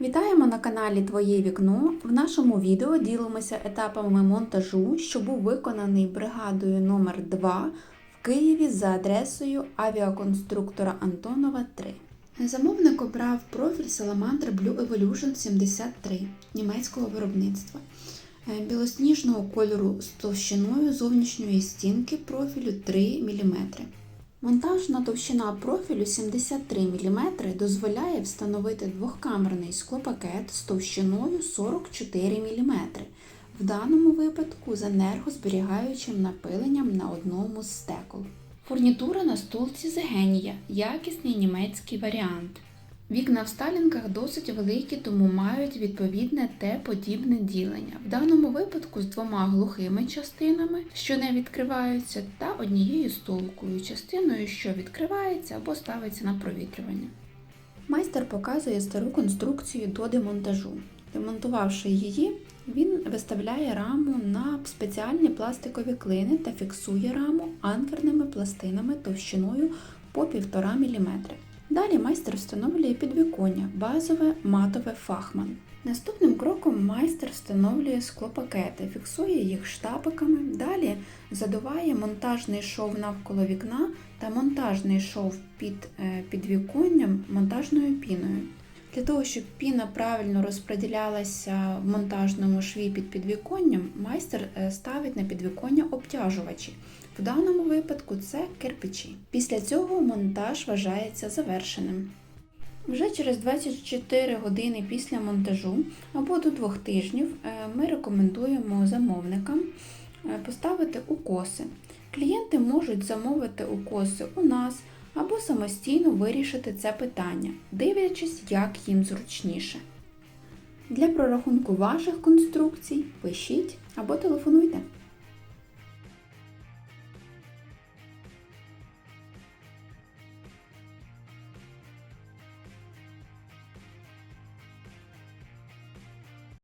Вітаємо на каналі Твоє вікно. В нашому відео ділимося етапами монтажу, що був виконаний бригадою номер 2 в Києві за адресою авіаконструктора Антонова 3. Замовник обрав профіль Salamander Blue Evolution 73 німецького виробництва. Е, Білосніжного кольору з товщиною зовнішньої стінки профілю 3 мм. Монтажна товщина профілю 73 мм дозволяє встановити двохкамерний склопакет з товщиною 44 мм, в даному випадку з енергозберігаючим напиленням на одному з стекол. Фурнітура на стулці з генія, якісний німецький варіант. Вікна в сталінках досить великі, тому мають відповідне Т-подібне ділення. В даному випадку з двома глухими частинами, що не відкриваються, та однією стулкою, частиною, що відкривається або ставиться на провітрювання. Майстер показує стару конструкцію до демонтажу. Демонтувавши її, він виставляє раму на спеціальні пластикові клини та фіксує раму анкерними пластинами товщиною по 1,5 мм. Далі майстер встановлює підвіконня, базове матове фахман. Наступним кроком майстер встановлює склопакети, фіксує їх штапиками, далі задуває монтажний шов навколо вікна та монтажний шов під е, підвіконням монтажною піною. Для того, щоб піна правильно розподілялася в монтажному шві під підвіконням, майстер е, ставить на підвіконня обтяжувачі. В даному випадку це кирпичі. Після цього монтаж вважається завершеним. Вже через 24 години після монтажу або до 2 тижнів е, ми рекомендуємо замовникам е, поставити укоси. Клієнти можуть замовити укоси у нас або самостійно вирішити це питання, дивлячись, як їм зручніше. Для прорахунку ваших конструкцій пишіть або телефонуйте.